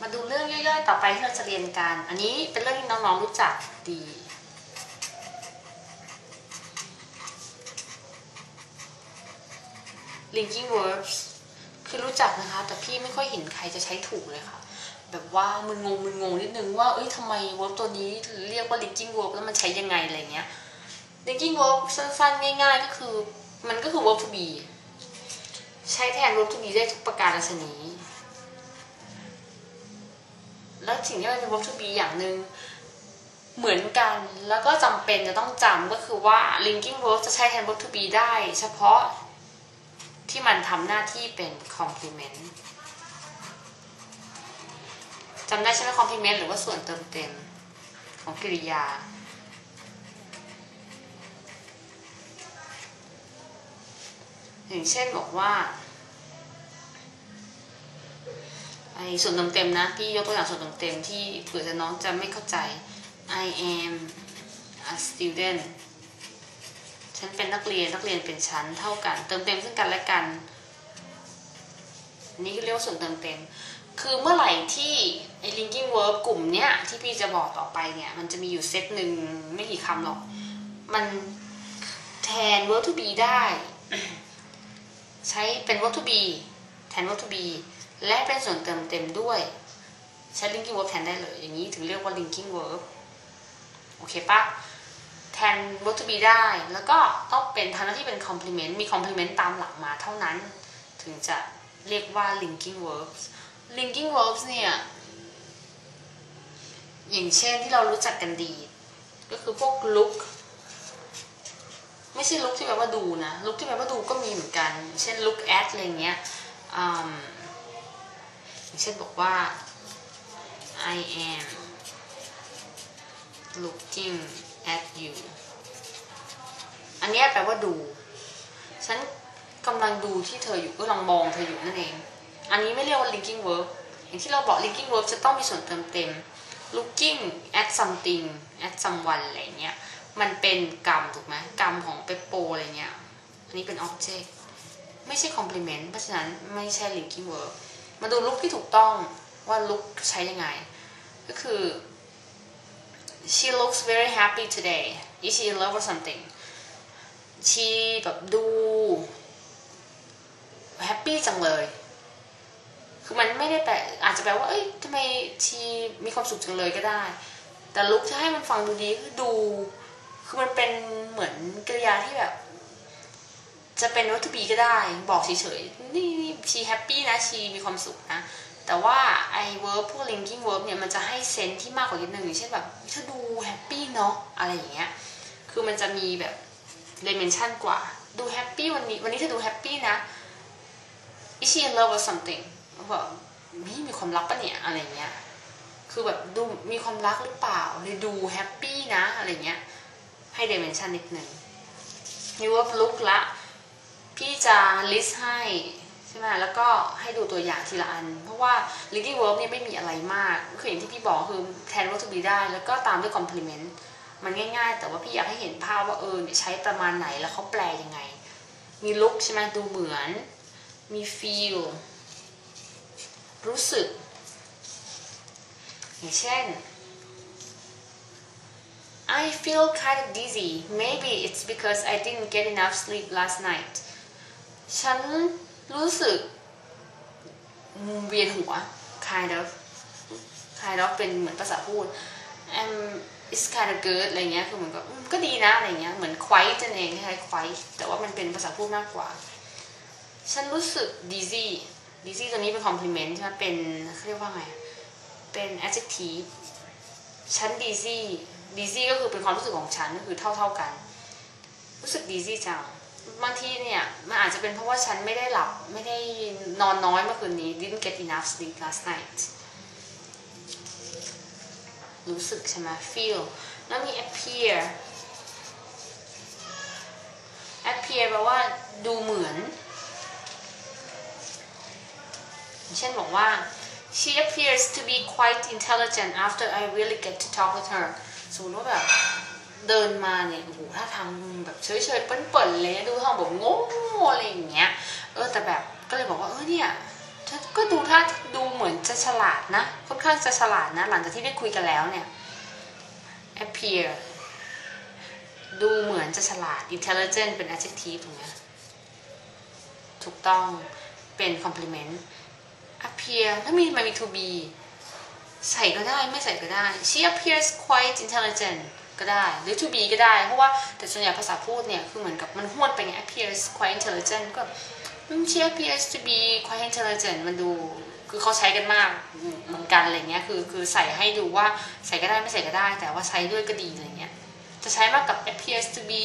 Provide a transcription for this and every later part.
มาดูเรื่องย่อยๆ ต่อไปที่เราจะเรียนกัน อันนี้เป็นเรื่องที่น้องๆรู้จักดี linking verbs คือรู้จักนะคะ แต่พี่ไม่ค่อยเห็นใครจะใช้ถูกเลยค่ะ แบบว่ามึนงงมึนงงนิดนึงว่า เอ้ยทำไม verb ตัวนี้เรียกว่า linking verb แล้วมันใช้ยังไงอะไรเงี้ย linking verb สั้นๆ ง่ายๆ ก็คือ มันก็คือ verb to be ใช้แทน verb to be ได้ทุกประการศนี แล้วสิ่งที่มันเป็น verb to be อย่างหนึ่งเหมือนกันแล้วก็จำเป็นจะต้องจำก็คือว่า linking verb จะใช้แทน verb to be ได้ เฉพาะที่มันทำหน้าที่เป็น complement จำได้ใช่ไหม complement หรือว่าส่วนเติมเต็มของกริยา อย่างเช่นบอกว่า ไอส่วนเติมเต็มนะพี่ยกตัวอย่างส่วนเติมเต็มที่เผื่อจะน้องจะไม่เข้าใจ I am a student ฉันเป็นนักเรียนนักเรียนเป็นชั้นเท่ากัน เติมเต็มซึ่งกันและกัน นี่เรียกว่าส่วนเติมเต็ม คือเมื่อไหร่ที่ไอ้ linking verb กลุ่มเนี้ยที่พี่จะบอกต่อไปเนี่ยมันจะมีอยู่เซตหนึ่งไม่กี่คำหรอก มันแทน verb to be ได้ ใช้เป็น verb to be แทน verb to be และเป็นส่วนเติมเต็มด้วย ใช้ linking verb แทนได้เลย อย่างนี้ถึงเรียกว่า linking verb โอเคปะแทน verb to be ได้ แล้วก็ต้องเป็นทำหน้าที่เป็น complement มี complement ตามหลังมาเท่านั้น ถึงจะเรียกว่า linking verbs linking verbs เนี่ย อย่างเช่นที่เรารู้จักกันดี ก็คือพวก look ไม่ใช่ look ที่แปลว่าดูนะ look ที่แปลว่าดูก็มีเหมือนกัน เช่น look at อะไรเงี้ย อย่างเช่นบอกว่า I am looking at you อันนี้แปลว่าดู ฉันกำลังดูที่เธออยู่ก็ลังมองเธออยู่นั่นเอง อันนี้ไม่เรียกว่า linking verb อย่างที่เราบอก linking verb จะต้องมีส่วนเติมเต็ม looking at something at someone อะไรเงี้ย มันเป็นกรรมถูกไหมกรรมของเปโปอะไรเงี้ย อันนี้เป็น object ไม่ใช่ complement เพราะฉะนั้นไม่ใช่ linking verb มาดู look ที่ถูกต้องว่า look ใช้ยังไง ก็คือ she looks very happy today is she in love or something she แบบดูแฮปปี้จังเลย คือมันไม่ได้แปลอาจจะแปลว่า เอ้ยทำไมชีมีความสุขจังเลยก็ได้ แต่ลุกจะให้มันฟังดูดีคือดู คือมันเป็นเหมือนกริยาที่แบบ จะเป็นวัตถุบีก็ได้บอกเฉยๆนี่ชีแฮปปี้นะชีมีความสุขนะ แต่ว่าไอ้เวิร์บพวก linking verb เนี่ยมันจะให้เซนที่มากกว่านิดนึงอย่างเช่นแบบเธอดูแฮปปี้เนาะอะไรอย่างเงี้ยคือมันจะมีแบบ dimension กว่า ดูแฮปปี้วันนี้วันนี้เธอดูแฮปปี้นะ is she in love or something แบบมีความรักปะเนี่ยอะไรเงี้ยคือแบบดูมีความรักหรือเปล่าเลยดูแฮปปี้นะอะไรเงี้ยให้เดเมนชันนิดหนึ่งมีว่าลุกละ พี่จะ list ให้ใช่ไหมแล้วก็ให้ดูตัวอย่างทีละอัน เพราะว่า linking verb เนี่ยไม่มีอะไรมาก คืออย่างที่พี่บอกคือแทน verb to be ได้ แล้วก็ตามด้วย complement มันง่ายๆ แต่ว่าพี่อยากให้เห็นภาพว่าเออเนี่ยใช้ประมาณไหนแล้วเขาแปลยังไง มี look ใช่ไหมดูเหมือน มี feel รู้สึก อย่างเช่น I feel kind of dizzy maybe it's because I didn't get enough sleep last night ฉันรู้สึกเวียนหัว kind of kind of เป็นเหมือนภาษาพูด I'm it's kind of good อะไรเงี้ย คือเหมือนกับก็ดีนะอะไรเงี้ย เหมือน quite นั่นเองคล้าย quite แต่ว่ามันเป็นภาษาพูดมากกว่า ฉันรู้สึก dizzy dizzy ตัวนี้เป็น compliment ใช่ไหมเป็นเขาเรียกว่าไง เป็น adjective ฉัน dizzy dizzy ก็คือเป็นความรู้สึกของฉันก็คือเท่าเท่ากัน รู้สึก dizzy จัง บางทีเนี่ยมันอาจจะเป็นเพราะว่าฉันไม่ได้หลับไม่ได้นอนน้อยเมื่อคืนนี้ didn't get enough sleep last night รู้สึกใช่ไหม feel แล้วมี appear appear แปลว่าดูเหมือน เช่นบอกว่า she appears to be quite intelligent after I really get to talk with her สมมติว่าแบบเดินมาเนี่ยโอ้โหถ้าทาง แบบเฉยๆเปิ่นๆเลยดูทางแบบโง่อะไรอย่างเงี้ยเออแต่แบบก็เลยบอกว่าเออเนี่ยเธอก็ดูถ้าดูเหมือนจะฉฉลาดนะค่อนข้างจะฉลาดนะ หลังจากที่ได้คุยกันแล้วเนี่ย appear ดูเหมือนจะฉลาด intelligent เป็น adjective ถูกไหมถูกต้องเป็น compliment appear ถ้ามีมันมี to be ใส่ก็ได้ไม่ใส่ก็ได้ she appears quite intelligent ก็ได้หรือ to be ก็ได้ เพราะว่าแต่ส่วนใหญ่ภาษาพูดเนี่ย คือเหมือนกับมันห้วนไปไง appears quite intelligent ก็ she appears to be quite intelligent มันดูคือเขาใช้กันมากเหมือนกันอะไรเงี้ยคือคือใส่ให้ดูว่าใส่ก็ได้ไม่ใส่ก็ได้ แต่ว่าใช้ด้วยก็ดีอะไรเงี้ยจะใช้มากกับ appears to be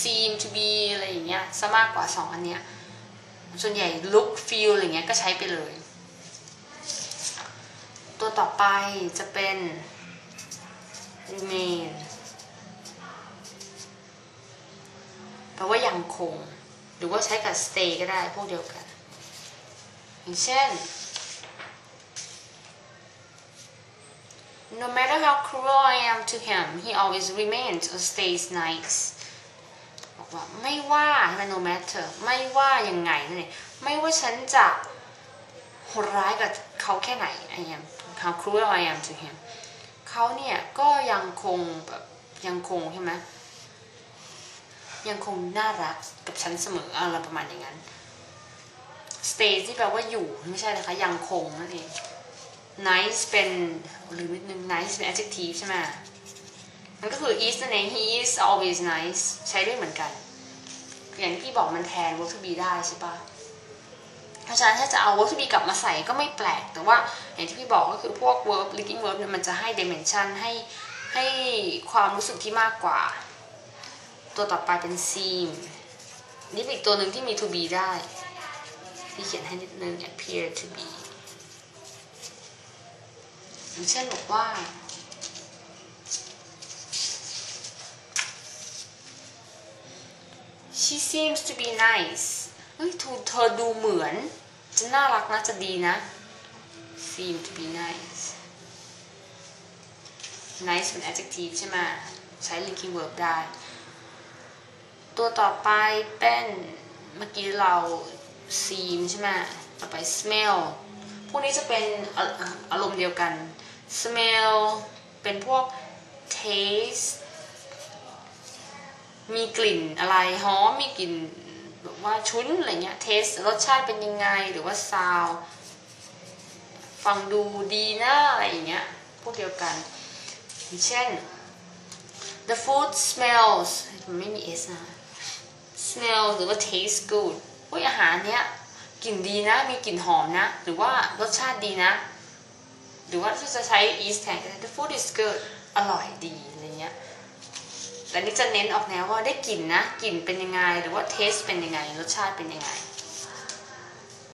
seem to be อะไรอย่างเงี้ยซะมากกว่าสองอันเนี้ยส่วนใหญ่ look feel อะไรเงี้ยก็ใช้ไปเลย ตัวต่อไปจะเป็น remain แปลว่ายังคง หรือว่าใช้กับ stay ก็ได้พวกเดียวกัน อย่างเช่น No matter how cruel I am to him he always remains or stays nice บอกว่าไม่ว่าใช่ไหม no matter ไม่ว่ายังไงนั่นเองไม่ว่าฉันจะโหดร้ายกับเขาแค่ไหน I am how cruel I am to him เขาเนี่ยก็ยังคงแบบยังคงใช่ไหม ยังคงน่ารักกับฉันเสมออะไรประมาณอย่างนั้น stay ที่แปลว่าอยู่ไม่ใช่นะคะ ยังคงนั่นเอง nice เป็นหรือนิดนึง nice เป็น adjective ใช่ไหมมันก็คือ is นั่นเอง he is always nice ใช้ได้เหมือนกัน อย่างที่พี่บอกมันแทน verb to be ได้ใช่ปะเพราะฉะนั้นถ้าจะเอา verb to be กลับมาใส่ก็ไม่แปลก แต่ว่าอย่างที่พี่บอกก็คือพวก verb linking verb เนี่ยมันจะให้ dimension ให้ให้ความรู้สึกที่มากกว่า ตัวต่อไปเป็น seem นี่เป็นอีกตัวหนึ่งที่มี to be ได้พี่เขียนให้นิดนึง appear to be อย่างเช่นบอกว่า she seems to be nice เฮ้ยทูเธอดูเหมือน จะน่ารักนะ จะดีนะ seem to be nice nice เป็น adjective ใช่ไหมใช้ linking verb ได้ ตัวต่อไปเป็นเมื่อกี้เรา seem ใช่ไหมต่อไป smell พวกนี้จะเป็นอารมณ์เดียวกัน smell เป็นพวก taste มีกลิ่นอะไรหอมมีกลิ่นแบบว่าชุ้นอะไรเงี้ย taste รสชาติเป็นยังไงหรือว่า sound ฟังดูดีนะอะไรอย่างเงี้ยพวกเดียวกันเช่น the food smells ไม่มี s นะ smell หรือว่า taste good โอ้ยอาหารเนี้ยกลิ่นดีนะมีกลิ่นหอมนะ หรือว่ารสชาติดีนะ หรือว่าจะใช้ is แทนก็ได้ the food is good อร่อยดีอะไรเงี้ยแต่นี่จะเน้นออกแนวว่าได้กลิ่นนะกลิ่นเป็นยังไง หรือว่า taste เป็นยังไง รสชาติเป็นยังไง